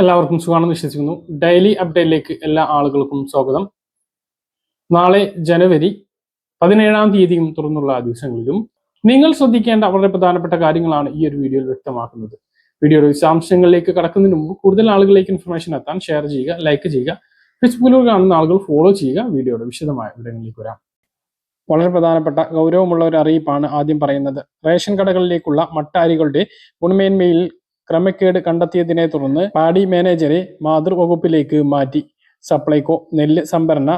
എല്ലാവർക്കും സുഖമാണെന്ന് വിശ്വസിക്കുന്നു. ഡെയിലി അപ്ഡേറ്റിലേക്ക് എല്ലാ ആളുകൾക്കും സ്വാഗതം. നാളെ ജനുവരി പതിനേഴാം തീയതിയും തുറന്നുള്ള ദിവസങ്ങളിലും നിങ്ങൾ ശ്രദ്ധിക്കേണ്ട വളരെ പ്രധാനപ്പെട്ട കാര്യങ്ങളാണ് ഈ ഒരു വീഡിയോയിൽ വ്യക്തമാക്കുന്നത്. വീഡിയോയുടെ വിശദാംശങ്ങളിലേക്ക് കടക്കുന്നതിന് മുമ്പ് കൂടുതൽ ആളുകളിലേക്ക് ഇൻഫർമേഷൻ എത്താൻ ഷെയർ ചെയ്യുക ലൈക്ക് ചെയ്യുക ഫേസ്ബുക്കിലൂടെ കാണുന്ന ആളുകൾ ഫോളോ ചെയ്യുക വീഡിയോയുടെ വിശദമായ വിവരങ്ങളിലേക്ക് വരാം. വളരെ പ്രധാനപ്പെട്ട ഗൗരവമുള്ള ഒരു അറിയിപ്പാണ് ആദ്യം പറയുന്നത്. റേഷൻ കടകളിലേക്കുള്ള മട്ടാരികളുടെ ഗുണമേന്മയിൽ ക്രമക്കേട് കണ്ടെത്തിയതിനെ തുടർന്ന് പാടി മാനേജറെ മാതൃവകുപ്പിലേക്ക് മാറ്റി. സപ്ലൈകോ നെല്ല് സംഭരണ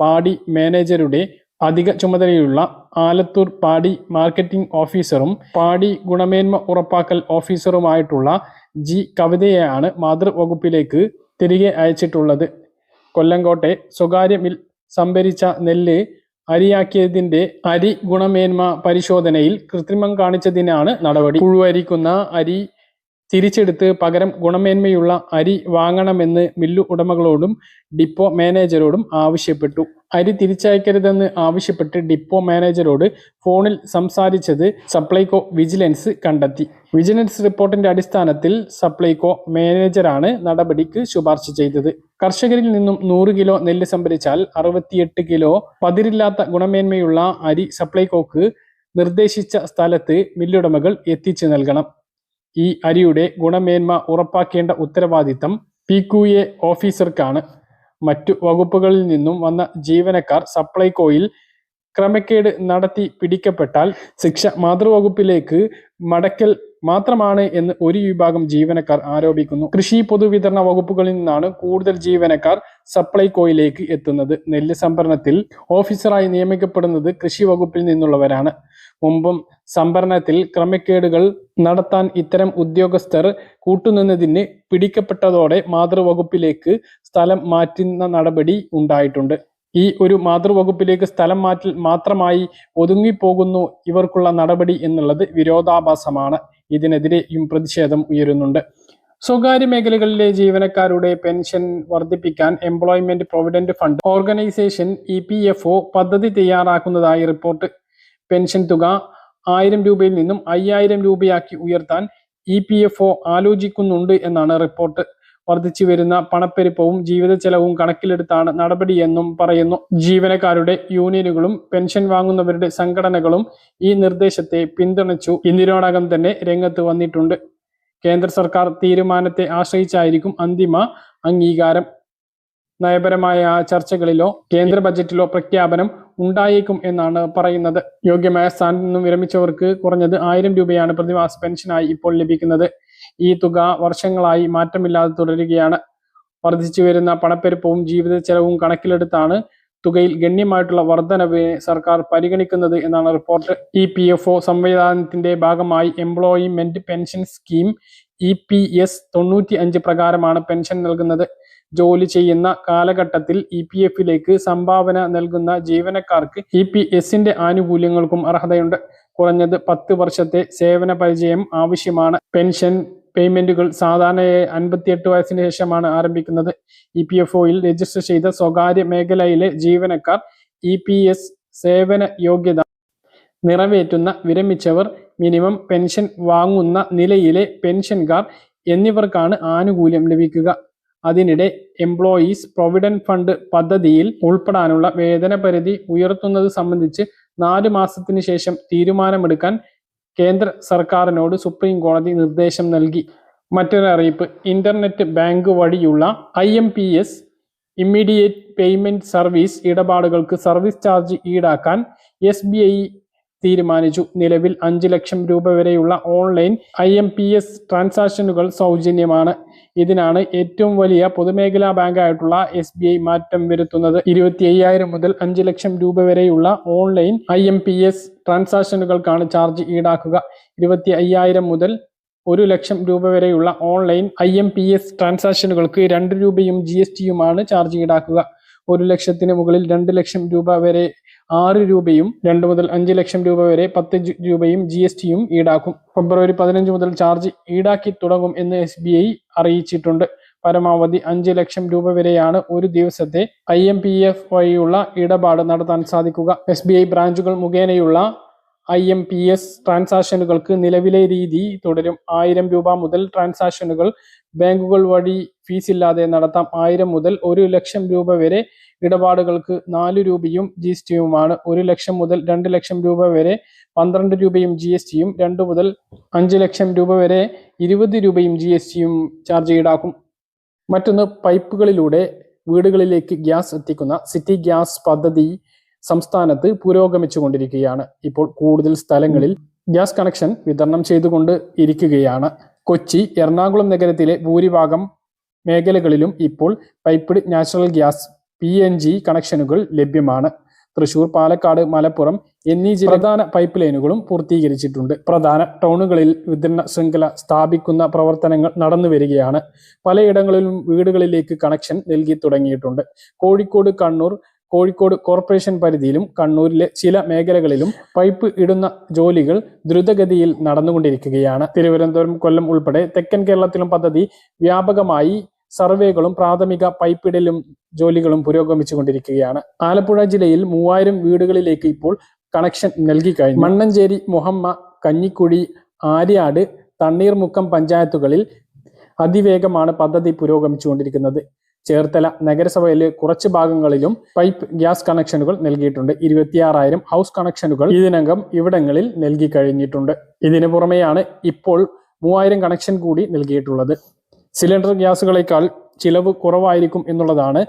പാടി മാനേജരുടെ അധിക ചുമതലയുള്ള ആലത്തൂർ പാടി മാർക്കറ്റിംഗ് ഓഫീസറും പാടി ഗുണമേന്മ ഉറപ്പാക്കൽ ഓഫീസറുമായിട്ടുള്ള ജി കവിതയെയാണ് മാതൃവകുപ്പിലേക്ക് തിരികെ അയച്ചിട്ടുള്ളത്. കൊല്ലങ്കോട്ടെ സ്വകാര്യ മിൽ സംഭരിച്ച നെല്ല് അരിയാക്കിയതിന്റെ അരി ഗുണമേന്മ പരിശോധനയിൽ കൃത്രിമം കാണിച്ചതിനാണ് നടപടി. പുഴുവരിക്കുന്ന അരി തിരിച്ചെടുത്ത് പകരം ഗുണമേന്മയുള്ള അരി വാങ്ങണമെന്ന് മില്ലു ഉടമകളോടും ഡിപ്പോ മാനേജരോടും ആവശ്യപ്പെട്ടു. അരി തിരിച്ചയക്കരുതെന്ന് ആവശ്യപ്പെട്ട് ഡിപ്പോ മാനേജരോട് ഫോണിൽ സംസാരിച്ചത് സപ്ലൈകോ വിജിലൻസ് കണ്ടെത്തി. വിജിലൻസ് റിപ്പോർട്ടിന്റെ അടിസ്ഥാനത്തിൽ സപ്ലൈകോ മാനേജറാണ് നടപടിക്ക് ശുപാർശ ചെയ്തത്. കർഷകരിൽ നിന്നും നൂറ് കിലോ നെല്ല് സംഭരിച്ചാൽ അറുപത്തിയെട്ട് കിലോ പതിരില്ലാത്ത ഗുണമേന്മയുള്ള അരി സപ്ലൈകോക്ക് നിർദ്ദേശിച്ച സ്ഥലത്ത് മില്ലുടമകൾ എത്തിച്ചു നൽകണം. ഈ അരിയുടെ ഗുണമേന്മ ഉറപ്പാക്കേണ്ട ഉത്തരവാദിത്തം പി ക്യു എ ഓഫീസർക്കാണ്. മറ്റു വകുപ്പുകളിൽ നിന്നും വന്ന ജീവനക്കാർ സപ്ലൈകോയിൽ ക്രമക്കേട് നടത്തി പിടിക്കപ്പെട്ടാൽ ശിക്ഷ മാതൃവകുപ്പിലേക്ക് മടക്കൽ മാത്രമാണ് എന്ന് ഒരു വിഭാഗം ജീവനക്കാർ ആരോപിക്കുന്നു. കൃഷി പൊതുവിതരണ വകുപ്പുകളിൽ നിന്നാണ് കൂടുതൽ ജീവനക്കാർ സപ്ലൈകോയിലേക്ക് എത്തുന്നത്. നെല്ല് സംഭരണത്തിൽ ഓഫീസറായി നിയമിക്കപ്പെടുന്നത് കൃഷി വകുപ്പിൽ നിന്നുള്ളവരാണ്. മുമ്പും സംഭരണത്തിൽ ക്രമക്കേടുകൾ നടത്താൻ ഇത്തരം ഉദ്യോഗസ്ഥർ കൂട്ടുനിന്നതിന് പിടിക്കപ്പെട്ടതോടെ മാതൃവകുപ്പിലേക്ക് സ്ഥലം മാറ്റുന്ന നടപടി ഉണ്ടായിട്ടുണ്ട്. ഈ ഒരു മാതൃവകുപ്പിലേക്ക് സ്ഥലം മാറ്റൽ മാത്രമായി ഒതുങ്ങിപ്പോകുന്നു ഇവർക്കുള്ള നടപടി എന്നുള്ളത് വിരോധാഭാസമാണ്. ഇതിനെതിരെയും പ്രതിഷേധം ഉയരുന്നുണ്ട്. സ്വകാര്യ മേഖലകളിലെ ജീവനക്കാരുടെ പെൻഷൻ വർദ്ധിപ്പിക്കാൻ employment provident fund organisation E P F O പദ്ധതി തയ്യാറാക്കുന്നതായി റിപ്പോർട്ട് പെൻഷൻ തുക ആയിരം രൂപയിൽ നിന്നും അയ്യായിരം രൂപയാക്കി ഉയർത്താൻ ഇ പി എഫ് ഒ ആലോചിക്കുന്നുണ്ട് എന്നാണ് റിപ്പോർട്ട് വർദ്ധിച്ചു വരുന്ന പണപ്പെരുപ്പവും ജീവിത ചെലവും കണക്കിലെടുത്താണ് നടപടിയെന്നും പറയുന്നു. ജീവനക്കാരുടെ യൂണിയനുകളും പെൻഷൻ വാങ്ങുന്നവരുടെ സംഘടനകളും ഈ നിർദ്ദേശത്തെ പിന്തുണച്ചു. ഇതിനോടകം തന്നെ രംഗത്ത് വന്നിട്ടുണ്ട്. കേന്ദ്ര സർക്കാർ തീരുമാനത്തെ ആശ്രയിച്ചായിരിക്കും അന്തിമ അംഗീകാരം. നയപരമായ ചർച്ചകളിലോ കേന്ദ്ര ബജറ്റിലോ പ്രഖ്യാപനം ഉണ്ടായേക്കും എന്നാണ് പറയുന്നത്. യോഗ്യമായ സ്ഥാനത്ത് നിന്നും വിരമിച്ചവർക്ക് കുറഞ്ഞത് ആയിരം രൂപയാണ് പ്രതിമാസ പെൻഷനായി ഇപ്പോൾ ലഭിക്കുന്നത്. ഈ തുക വർഷങ്ങളായി മാറ്റമില്ലാതെ തുടരുകയാണ്. വർദ്ധിച്ചു വരുന്ന പണപ്പെരുപ്പവും ജീവിത ചെലവും കണക്കിലെടുത്താണ് തുകയിൽ ഗണ്യമായിട്ടുള്ള വർധനവിനെ സർക്കാർ പരിഗണിക്കുന്നത് എന്നാണ് report. E P F O സംവിധാനത്തിന്റെ ഭാഗമായി employment pension scheme E P S തൊണ്ണൂറ്റി അഞ്ച് പ്രകാരമാണ് പെൻഷൻ നൽകുന്നത്. ജോലി ചെയ്യുന്ന കാലഘട്ടത്തിൽ ഇ പി എഫിലേക്ക് സംഭാവന നൽകുന്ന ജീവനക്കാർക്ക് ഇ പി എസിന്റെ ആനുകൂല്യങ്ങൾക്കും അർഹതയുണ്ട്. കുറഞ്ഞത് പത്ത് വർഷത്തെ സേവന പരിചയം ആവശ്യമാണ്. പെൻഷൻ പേയ്മെന്റുകൾ സാധാരണയായി അൻപത്തിയെട്ട് വയസ്സിന് ശേഷമാണ് ആരംഭിക്കുന്നത്. ഇ പി എഫ് ഒയിൽ രജിസ്റ്റർ ചെയ്ത സ്വകാര്യ മേഖലയിലെ ജീവനക്കാർ ഇ പി എസ് സേവന യോഗ്യത നിറവേറ്റുന്ന വിരമിച്ചവർ മിനിമം പെൻഷൻ വാങ്ങുന്ന നിലയിലെ പെൻഷൻകാർ എന്നിവർക്കാണ് ആനുകൂല്യം ലഭിക്കുക. അതിനിടെ എംപ്ലോയീസ് പ്രൊവിഡന്റ് ഫണ്ട് പദ്ധതിയിൽ ഉൾപ്പെടാനുള്ള വേതന പരിധി ഉയർത്തുന്നത് സംബന്ധിച്ച് നാല് മാസത്തിന് ശേഷം തീരുമാനമെടുക്കാൻ കേന്ദ്ര സർക്കാരിനോട് സുപ്രീം കോടതി നിർദ്ദേശം നൽകി. മറ്റൊരു അറിയിപ്പ്. ഇന്റർനെറ്റ് ബാങ്ക് വഴിയുള്ള I M P S immediate payment service ഇടപാടുകൾക്ക് service charge ഈടാക്കാൻ എസ് ബി ഐ തീരുമാനിച്ചു. നിലവിൽ അഞ്ച് ലക്ഷം രൂപ വരെയുള്ള online I M P S ട്രാൻസാക്ഷനുകൾ സൗജന്യമാണ്. ഇതിനാണ് ഏറ്റവും വലിയ പൊതുമേഖലാ ബാങ്കായിട്ടുള്ള എസ് ബി ഐ മാറ്റം വരുത്തുന്നത്. ഇരുപത്തി അയ്യായിരം മുതൽ അഞ്ച് ലക്ഷം രൂപ വരെയുള്ള online I M P S ട്രാൻസാക്ഷനുകൾക്കാണ് charge ഈടാക്കുക. ഇരുപത്തി അയ്യായിരം മുതൽ ഒരു ലക്ഷം രൂപ വരെയുള്ള online I M P S ട്രാൻസാക്ഷനുകൾക്ക് രണ്ട് രൂപയും ജി എസ് ടിയുമാണ് ചാർജ് ഈടാക്കുക. ഒരു ലക്ഷത്തിന് മുകളിൽ രണ്ട് ലക്ഷം രൂപ വരെ ആറ് രൂപയും രണ്ട് മുതൽ അഞ്ച് ലക്ഷം രൂപ വരെ പത്ത് രൂപയും ജി എസ് ടിയും ഈടാക്കും. ഫെബ്രുവരി പതിനഞ്ച് മുതൽ ചാർജ് ഈടാക്കി തുടങ്ങും എന്ന് എസ് ബി ഐ അറിയിച്ചിട്ടുണ്ട്. പരമാവധി അഞ്ച് ലക്ഷം രൂപ വരെയാണ് ഒരു ദിവസത്തെ ഐ എം പി എഫ് വഴിയുള്ള ഇടപാട് നടത്താൻ സാധിക്കുക. എസ് ബി ഐ ബ്രാഞ്ചുകൾ മുഖേനയുള്ള ഐ എം പി എസ് ട്രാൻസാക്ഷനുകൾക്ക് നിലവിലെ രീതി തുടരും. ആയിരം രൂപ മുതൽ ട്രാൻസാക്ഷനുകൾ ബാങ്കുകൾ വഴി ഫീസ് ഇല്ലാതെ നടത്താം. ആയിരം മുതൽ ഒരു ലക്ഷം രൂപ വരെ ഇടപാടുകൾക്ക് നാല് രൂപയും ജി എസ് ടിയുമാണ്. ഒരു ലക്ഷം മുതൽ രണ്ട് ലക്ഷം രൂപ വരെ പന്ത്രണ്ട് രൂപയും ജി എസ് ടിയും രണ്ട് മുതൽ അഞ്ച് ലക്ഷം രൂപ വരെ ഇരുപത് രൂപയും ജി എസ് ടിയും ചാർജ് ഈടാക്കും. മറ്റൊന്ന് പൈപ്പുകളിലൂടെ വീടുകളിലേക്ക് ഗ്യാസ് എത്തിക്കുന്ന സിറ്റി ഗ്യാസ് പദ്ധതി സംസ്ഥാനത്ത് പുരോഗമിച്ചുകൊണ്ടിരിക്കുകയാണ്. ഇപ്പോൾ കൂടുതൽ സ്ഥലങ്ങളിൽ ഗ്യാസ് കണക്ഷൻ വിതരണം ചെയ്തുകൊണ്ട് ഇരിക്കുകയാണ്. കൊച്ചി എറണാകുളം നഗരത്തിലെ ഭൂരിഭാഗം മേഖലകളിലും ഇപ്പോൾ piped natural gas P N G കണക്ഷനുകൾ ലഭ്യമാണ്. തൃശൂർ പാലക്കാട് മലപ്പുറം എന്നീ ജില്ല- പ്രധാന പൈപ്പ് ലൈനുകളും പൂർത്തീകരിച്ചിട്ടുണ്ട്. പ്രധാന ടൗണുകളിൽ വിതരണ ശൃംഖല സ്ഥാപിക്കുന്ന പ്രവർത്തനങ്ങൾ നടന്നു വരികയാണ്. പലയിടങ്ങളിലും വീടുകളിലേക്ക് കണക്ഷൻ നൽകി തുടങ്ങിയിട്ടുണ്ട്. കോഴിക്കോട് കണ്ണൂർ കോഴിക്കോട് കോർപ്പറേഷൻ പരിധിയിലും കണ്ണൂരിലെ ചില മേഖലകളിലും പൈപ്പ് ഇടുന്ന ജോലികൾ ദ്രുതഗതിയിൽ നടന്നുകൊണ്ടിരിക്കുകയാണ്. തിരുവനന്തപുരം കൊല്ലം ഉൾപ്പെടെ തെക്കൻ കേരളത്തിലും പദ്ധതി വ്യാപകമായി സർവേകളും പ്രാഥമിക പൈപ്പിടലും ജോലികളും പുരോഗമിച്ചുകൊണ്ടിരിക്കുകയാണ്. ആലപ്പുഴ ജില്ലയിൽ മൂവായിരം വീടുകളിലേക്ക് ഇപ്പോൾ കണക്ഷൻ നൽകി കഴിഞ്ഞു. മണ്ണഞ്ചേരി മുഹമ്മ കഞ്ഞിക്കുഴി ആര്യാട് തണ്ണീർമുക്കം പഞ്ചായത്തുകളിൽ അതിവേഗമാണ് പദ്ധതി പുരോഗമിച്ചുകൊണ്ടിരിക്കുന്നത്. ചേർത്തല നഗരസഭയിലെ കുറച്ച് ഭാഗങ്ങളിലും പൈപ്പ് ഗ്യാസ് കണക്ഷനുകൾ നൽകിയിട്ടുണ്ട്. ഇരുപത്തിയാറായിരം ഹൗസ് കണക്ഷനുകൾ ഇതിനകം ഇവിടങ്ങളിൽ നൽകി കഴിഞ്ഞിട്ടുണ്ട്. ഇതിനു പുറമെയാണ് ഇപ്പോൾ മൂവായിരം കണക്ഷൻ കൂടി നൽകിയിട്ടുള്ളത്. സിലിണ്ടർ ഗ്യാസുകളേക്കാൾ ചിലവ് കുറവായിരിക്കും എന്നുള്ളതാണ്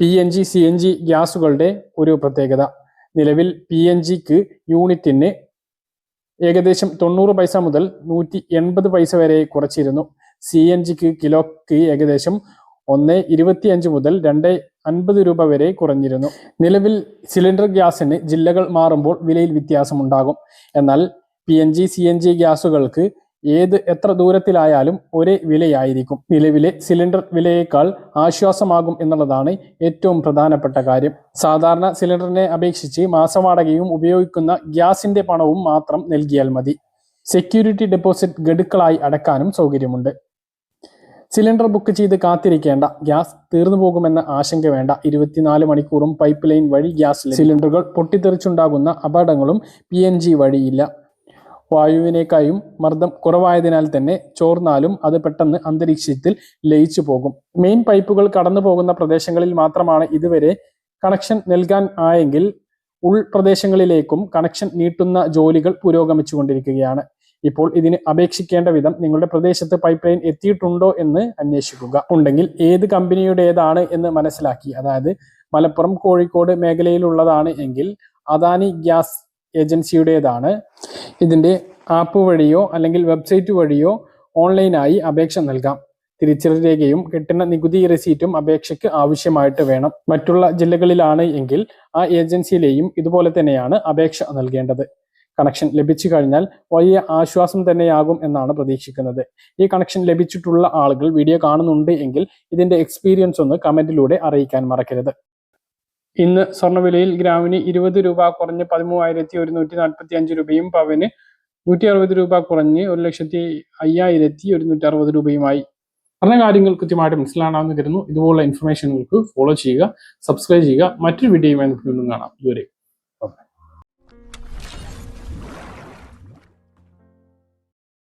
P N G C N G ഗ്യാസുകളുടെ ഒരു പ്രത്യേകത. നിലവിൽ പി എൻ ജിക്ക് യൂണിറ്റിന് ഏകദേശം തൊണ്ണൂറ് പൈസ മുതൽ നൂറ്റി എൺപത് പൈസ വരെ കുറച്ചിരുന്നു. സി എൻ ജിക്ക് കിലോക്ക് ഏകദേശം ഒന്ന് ഇരുപത്തിയഞ്ച് മുതൽ രണ്ട് അൻപത് രൂപ വരെ കുറഞ്ഞിരുന്നു. നിലവിൽ സിലിണ്ടർ ഗ്യാസിന് ജില്ലകൾ മാറുമ്പോൾ വിലയിൽ വ്യത്യാസമുണ്ടാകും. എന്നാൽ P N G C N G ഗ്യാസുകൾക്ക് ഏത് എത്ര ദൂരത്തിലായാലും ഒരേ വിലയായിരിക്കും. നിലവിലെ സിലിണ്ടർ വിലയേക്കാൾ ആശ്വാസമാകും എന്നുള്ളതാണ് ഏറ്റവും പ്രധാനപ്പെട്ട കാര്യം. സാധാരണ സിലിണ്ടറിനെ അപേക്ഷിച്ച് മാസവാടകയും ഉപയോഗിക്കുന്ന ഗ്യാസിന്റെ പണവും മാത്രം നൽകിയാൽ മതി. സെക്യൂരിറ്റി ഡെപ്പോസിറ്റ് ഗഡുക്കളായി അടക്കാനും സൗകര്യമുണ്ട്. സിലിണ്ടർ ബുക്ക് ചെയ്ത് കാത്തിരിക്കേണ്ട. ഗ്യാസ് തീർന്നു പോകുമെന്ന ആശങ്ക വേണ്ട. ഇരുപത്തിനാല് മണിക്കൂറും പൈപ്പ് ലൈൻ വഴി ഗ്യാസ്. സിലിണ്ടറുകൾ പൊട്ടിത്തെറിച്ചുണ്ടാകുന്ന അപകടങ്ങളും പി എൻ ജി വഴിയില്ല. വായുവിനേക്കായും മർദ്ദം കുറവായതിനാൽ തന്നെ ചോർന്നാലും അത് പെട്ടെന്ന് അന്തരീക്ഷത്തിൽ ലയിച്ചു പോകും. മെയിൻ പൈപ്പുകൾ കടന്നു പോകുന്ന പ്രദേശങ്ങളിൽ മാത്രമാണ് ഇതുവരെ കണക്ഷൻ നൽകാൻ ആയെങ്കിൽ ഉൾപ്രദേശങ്ങളിലേക്കും കണക്ഷൻ നീട്ടുന്ന ജോലികൾ പുരോഗമിച്ചുകൊണ്ടിരിക്കുകയാണ്. ഇപ്പോൾ ഇതിന് അപേക്ഷിക്കേണ്ട വിധം നിങ്ങളുടെ പ്രദേശത്ത് പൈപ്പ് ലൈൻ എത്തിയിട്ടുണ്ടോ എന്ന് അന്വേഷിക്കുക. ഉണ്ടെങ്കിൽ ഏത് കമ്പനിയുടേതാണ് എന്ന് മനസ്സിലാക്കി. അതായത് മലപ്പുറം കോഴിക്കോട് മേഖലയിലുള്ളതാണ് എങ്കിൽ അദാനി ഗ്യാസ് ഏജൻസിയുടേതാണ്. ഇതിന്റെ ആപ്പ് വഴിയോ അല്ലെങ്കിൽ വെബ്സൈറ്റ് വഴിയോ ഓൺലൈനായി അപേക്ഷ നൽകാം. തിരിച്ചറി രേഖയും കിട്ടുന്ന നികുതി റെസീറ്റും അപേക്ഷയ്ക്ക് ആവശ്യമായിട്ട് വേണം. മറ്റുള്ള ജില്ലകളിലാണ് എങ്കിൽ ആ ഏജൻസിയിലെയും ഇതുപോലെ തന്നെയാണ് അപേക്ഷ നൽകേണ്ടത്. കണക്ഷൻ ലഭിച്ചു കഴിഞ്ഞാൽ വലിയ ആശ്വാസം തന്നെയാകും എന്നാണ് പ്രതീക്ഷിക്കുന്നത്. ഈ കണക്ഷൻ ലഭിച്ചിട്ടുള്ള ആളുകൾ വീഡിയോ കാണുന്നുണ്ട് എങ്കിൽ ഇതിന്റെ എക്സ്പീരിയൻസ് ഒന്ന് കമന്റിലൂടെ അറിയിക്കാൻ മറക്കരുത്. ഇന്ന് സ്വർണവിലയിൽ ഗ്രാമിന് ഇരുപത് രൂപ കുറഞ്ഞ് പതിമൂവായിരത്തി ഒരുന്നൂറ്റി നാൽപ്പത്തി അഞ്ച് രൂപയും പവന് നൂറ്റി അറുപത് രൂപ കുറഞ്ഞ് ഒരു ലക്ഷത്തി അയ്യായിരത്തി ഒരുന്നൂറ്റി അറുപത് രൂപയുമായി. പറഞ്ഞ കാര്യങ്ങൾ കൃത്യമായിട്ട് മനസ്സിലാണെന്ന് കരുതുന്നു. ഇതുപോലുള്ള ഇൻഫർമേഷനുകൾക്ക് ഫോളോ ചെയ്യുക സബ്സ്ക്രൈബ് ചെയ്യുക. മറ്റൊരു വീഡിയോയുമായി നമുക്ക് വീണ്ടും കാണാം. ഇതുവരെ